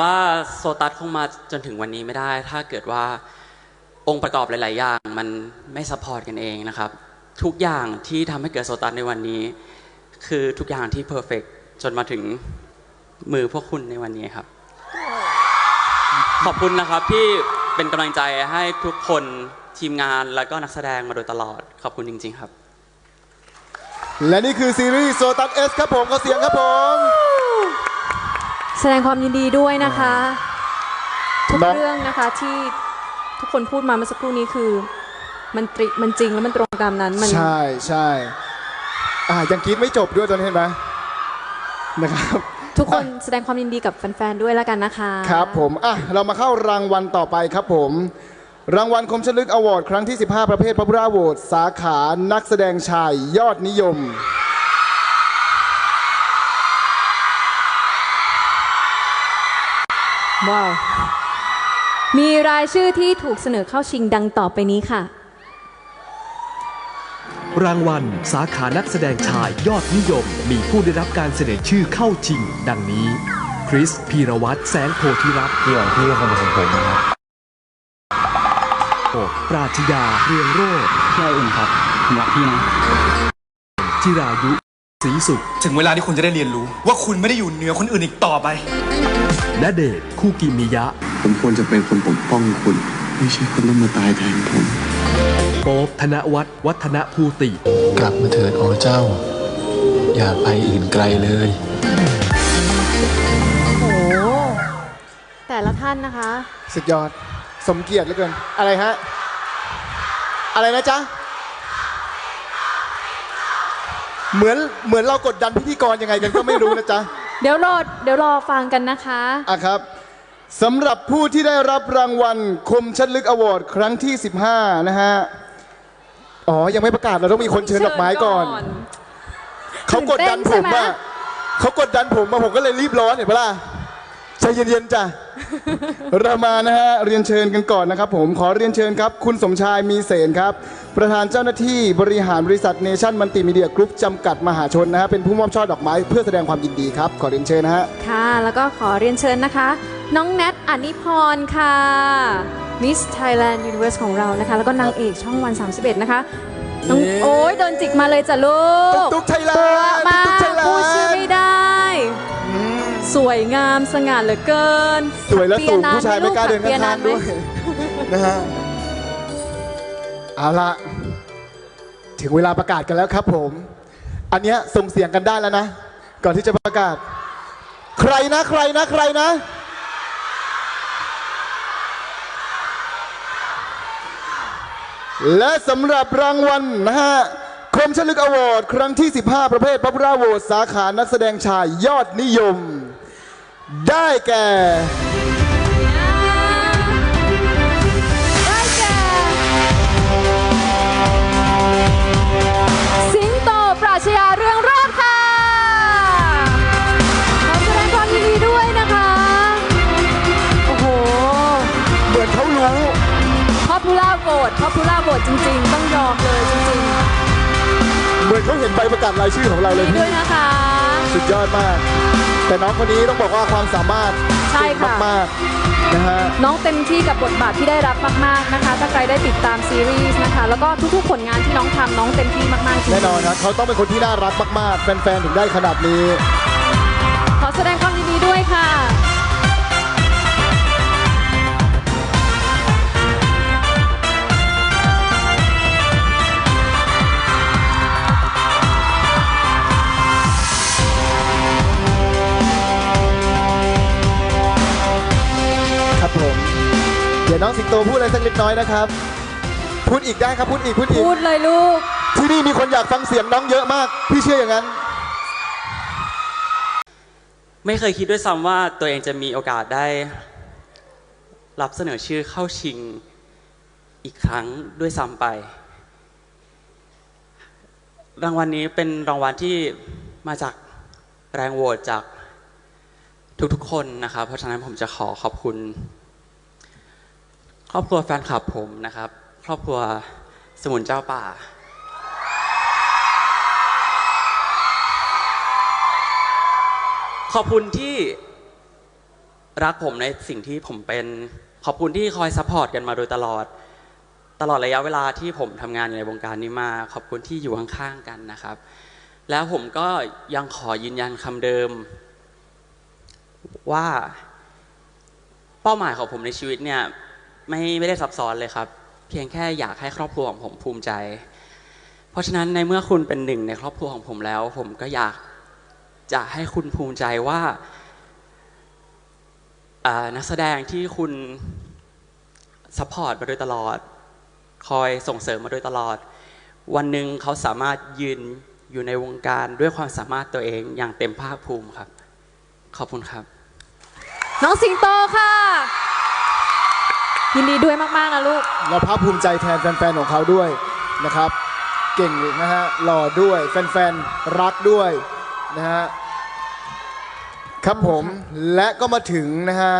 ว่าโซตัสคงมาจนถึงวันนี้ไม่ได้ ถ้าเกิดว่าองค์ประกอบหลาย ๆ อย่างมันไม่ซัพพอร์ตกันเองนะครับ ทุกอย่างที่ทำให้เกิดโซตัสในวันนี้ คือทุกอย่างที่เพอร์เฟกจนมาถึงมือพวกคุณในวันนี้ครับ ขอบคุณนะครับที่เป็นกำลังใจให้ทุกคนทีมงานแล้วก็นักแสดงมาโดยตลอด ขอบคุณจริง ๆ ครับ และนี่คือซีรีส์โซตัสเอสครับผมขอเสียงครับผม แสดงความยินดีด้วยนะคะ ทุกน้องเรื่องนะคะที่ทุกคนพูดมาเมื่อสักครู่นี้คือมันตริมันจริงแล้วมันตรงตามนั้นมัน ใช่ใช่อ่ายังคิดไม่จบด้วยตอนนี้เห็นไหมนะครับ ทุกคนแสดงความยินดีกับแฟนๆด้วยแล้วกันนะคะครับผมอะเรามาเข้ารางวัลต่อไปครับผม รางวัลคมชลึกอวอร์ดครั้งที่ 15 ประเภทพ o ะ u ราโหวตสาขานักแสดงชายยอดนิยม ว้าวมีรายชื่อที่ถูกเสนอเข้าชิงดังต่อไปนี้ค่ะ รางวัลสาขานักแสดงชายยอดนิยม มีผู้ได้รับการเสนอชื่อเข้าชิง ดังนี้ คริสพีรวัตรแสงโพธิรัตน์พี่ของพี่คนของผมนะครับโอกปราชญาเรืองโรจน์พี่ไออุ่นครับผมรักพี่นะจิรายุ ศรีสุขถึงเวลาที่คุณจะได้เรียนรู้ ว่าคุณไม่ได้อยู่เหนือคนอื่นอีกต่อไปณเดชน์คู่กิมิยะ ผมควรจะเป็นคนปกป้องคุณ ไม่ใช่คนต้องมาตายแทนผม โป๊บธนวัฒน์วัฒนภูติ กลับมาเถิดอ๋อเจ้า อย่าไปอื่นไกลเลย โอ้โหแต่ละท่านนะคะ สุดยอด สมเกียรติเหลือเกิน อะไรฮะ อะไรนะจ๊ะ เหมือนเหมือนเรากดดันพิธีกรยังไงกันก็ไม่รู้นะจ๊ะ เดี๋ยวรอเดี๋ยวรอฟังกันนะคะอะครับสำหรับผู้ที่ได้รับรางวัลคมชัดลึกอวอร์ดครั้งที่ 15 นะฮะ อ๋อ ยังไม่ประกาศเราต้องมีคนเชิญดอกไม้ก่อน เขากดดันผมตื่นเต้นใช่ไหมอะเขากดดันผมมาผมก็เลยรีบร้อนเห็นปะล่ะ ใจเย็นๆจ้ะ เรามานะฮะเรียนเชิญกันก่อนนะครับ ผมขอเรียนเชิญครับ คุณสมชายมีเสนครับ ประธานเจ้าหน้าที่บริหารบริษัทเนชั่นมัลติมีเดียกรุ๊ปจำกัดมหาชนนะฮะเป็นผู้มอบช่อดอกไม้เพื่อแสดงความยินดีครับ ขอเรียนเชิญนะฮะค่ะ แล้วก็ขอเรียนเชิญนะคะ น้องแนทอนิพรค่ะมิสไทยแลนด์ยูนิเวอร์สของเรานะคะ แล้วก็นางเอกช่องวัน 31 นะคะน้องเย้โอ้ยโดนจิกมาเลยจ้ะลูกตุ๊กๆไทยแลนด์ตัวมากตุ๊กๆไทยแลนด์พูดชื่อไม่ได้ สวยงามสง่าเหลือเกินสวยและเปีสูงนนผู้ชายไม่กล้าเดินปีข้างไหมๆด้วยนะฮะเอาละถึงเวลาประกาศกันแล้วครับผม อันเนี้ยส่งเสียงกันได้แล้วนะ ก่อนที่จะประกาศ ใครนะใครนะใครนะ และสำหรับรางวัลนะฮะ คมชลึกอวอร์ดครั้งที่ 15 ประเภทพับราโวสาขานักแสดงชายยอดนิยม ได้แก่ ได้แก่ สิงโตปราชญาเรืองโรจน์ค่ะขอแสดงความยินดีด้วยนะคะ โอ้โหเหมือนเขารู้พ o พูล่าโหวตพ o พูล่าโหวตจริง ๆ ต้องยอมเลยจริง เหมือนเขาเห็นใบประกาศรายชื่อของเราๆเลยดีด้พี่วยนะคะ สุดยอดมาก แต่น้องคนนี้ต้องบอกว่าความสามารถใช่ค่ะ มากๆนะฮะ น้องเต็มที่กับบทบาทที่ได้รับมากๆนะคะ ถ้าใครได้ติดตามซีรีส์นะคะ แล้วก็ทุกๆผลงานที่น้องทำน้องเต็มที่มากๆจริงๆแน่นอนนะเขาต้องเป็นคนที่น่ารักมากๆ แฟนๆ ถึงได้ขนาดนี้ ขอแสดงความ เดี๋ยวน้องสิงโตพูดอะไรสักเล็กน้อยนะครับ พูดอีกได้ครับพูดอีกพูดอีก พูดเลยลูก ที่นี่มีคนอยากฟังเสียงน้องเยอะมาก พี่เชื่ออย่างนั้น ไม่เคยคิดด้วยซ้ำว่าตัวเองจะมีโอกาสได้ รับเสนอชื่อเข้าชิงอีกครั้งด้วยซ้ำไป รางวัลนี้เป็นรางวัลที่มาจากแรงโหวตจากทุกๆคนนะครับ เพราะฉะนั้นผมจะขอขอบคุณ ครอบครัวแฟนคลับผมนะครับ ครอบครัวสมุนเจ้าป่า ขอบคุณที่รักผมในสิ่งที่ผมเป็น ขอบคุณที่คอยซัพพอร์ตกันมาโดยตลอด ตลอดระยะเวลาที่ผมทำงานในวงการนี้มา ขอบคุณที่อยู่ข้างๆกันนะครับ แล้วผมก็ยังขอยืนยันคำเดิม ว่า เป้าหมายของผมในชีวิตเนี่ย ไม่ไม่ได้ซับซ้อนเลยครับ เพียงแค่อยากให้ครอบครัวของผมภูมิใจ เพราะฉะนั้นในเมื่อคุณเป็นหนึ่งในครอบครัวของผมแล้ว ผมก็อยากจะให้คุณภูมิใจว่านักแสดงที่คุณซัพพอร์ตมาโดยตลอด คอยส่งเสริมมาโดยตลอด วันหนึ่งเขาสามารถยืนอยู่ในวงการด้วยความสามารถตัวเองอย่างเต็มภาคภูมิครับ ขอบคุณครับ น้องสิงโตค่ะ ยินดีด้วยมากๆนะลูก เราภาคภูมิใจแทนแฟนๆของเขาด้วยนะครับ เก่งนะฮะหล่อด้วยแฟนๆรักด้วยนะฮะครับผมและก็มาถึงนะฮะ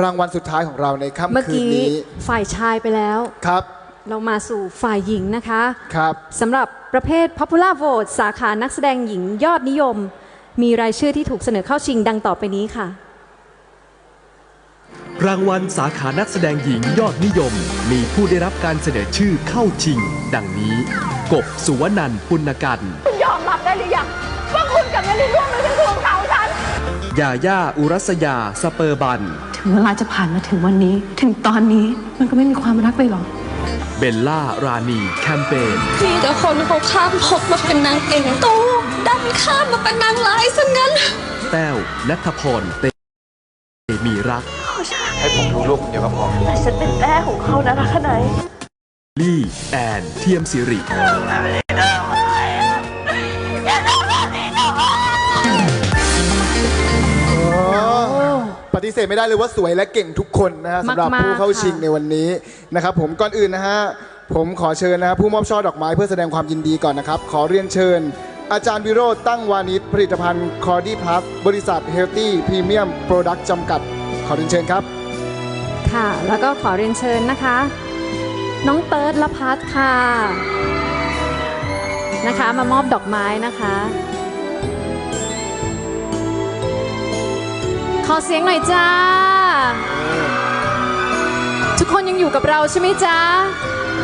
รางวัลสุดท้ายของเราในเมื่อค่ำคืนกี้นี้ฝ่ายชายไปแล้ว ครับเรามาสู่ฝ่ายหญิงนะคะครับ สำหรับประเภท Popular Vote สาขานักแสดงหญิงยอดนิยม มีรายชื่อที่ถูกเสนอเข้าชิงดังต่อไปนี้ค่ะ รางวัลสาขานักแสดงหญิงยอดนิยม มีผู้ได้รับการเสนอชื่อเข้าชิง ดังนี้ กบสุวนันท์ปุณกันยอมรับได้หรือยังว่าคุณกับนลินร่วมมือกันทวงเขาฉันยาย่าอุรัสยาสเปอร์บัน ถึงเวลาจะผ่านมาถึงวันนี้ ถึงตอนนี้มันก็ไม่มีความรักเลยหรอเบลล่า รานีแคมเปญมีแต่คนเขาข้ามภพมาเป็นนางเอกโตดันข้ามมาเป็นนางร้ายซะงั้น แต้วนัทพรเตมีรัก ให้ผมดูลูกคนเดียวก็พอ แต่ฉันเป็นแม่ของเขานะรักไหนลี่แอนเทียมสิริปฏิเสธไม่ได้เลยว่าสวยและเก่งทุกคนนะฮะสำหรับมากๆผู้เข้าชิงค่ะในวันนี้นะครับผมก่อนอื่นนะฮะผมขอเชิญนะฮะผู้มอบช่อดอกไม้เพื่อแสดงความยินดีก่อนนะครับ ขอเรียนเชิญ อาจารย์วิโรธตั้งวานิชผลิตภัณฑ์คอร์ดี้พลัสบริษัทเฮลตี้พรีเมียมโปรดักต์จำกัด ขอเรียนเชิญครับ ค่ะ แล้วก็ขอเรียนเชิญนะคะ น้องเติร์ดละพัฒน์ค่ะนะคะ มามอบดอกไม้นะคะ ขอเสียงหน่อยจ้า ทุกคนยังอยู่กับเราใช่ไหมจ๊ะ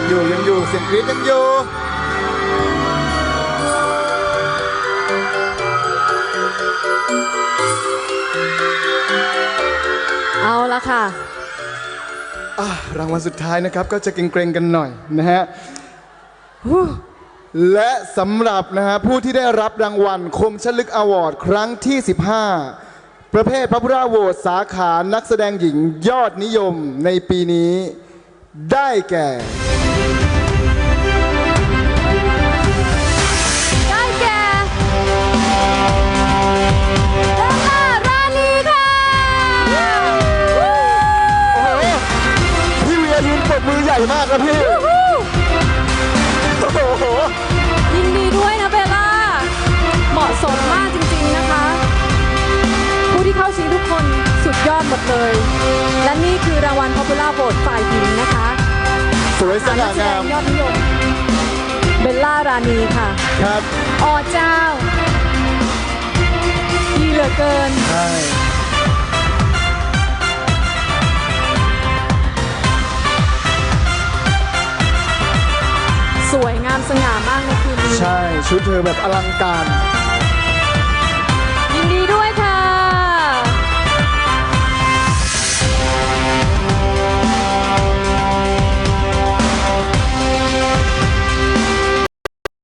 อยู่ยังอยู่เสียงกรี๊ดยังอยู่เอาละค่ะ อะรางวัลสุดท้ายนะครับก็จะเกรงๆกันหน่อยนะฮะและสำหรับนะฮะผู้ที่ได้รับรางวัลคมชลึกอวอร์ดครั้งที่ 15 ประเภทพระพุทธโหวตสาขานักแสดงหญิงยอดนิยมในปีนี้ได้แก่ ญ่มากครับพี่ โอ้โห ยินดีด้วยนะเบลล่า เหมาะสมมากจริงๆนะคะ ผู้ที่เข้าชิงทุกคนสุดยอดหมดเลย และนี่คือรางวัล Popular Vote ฝ่ายหญิงนะคะสวยสง่างาม ยอดนิยม เบลล่ารานีค่ะครับอ๋อเจ้าดีเหลือเกิน ใช่ วยงามสง่ามากในคืนนี้ ใช่ ชุดเธอแบบอลังการ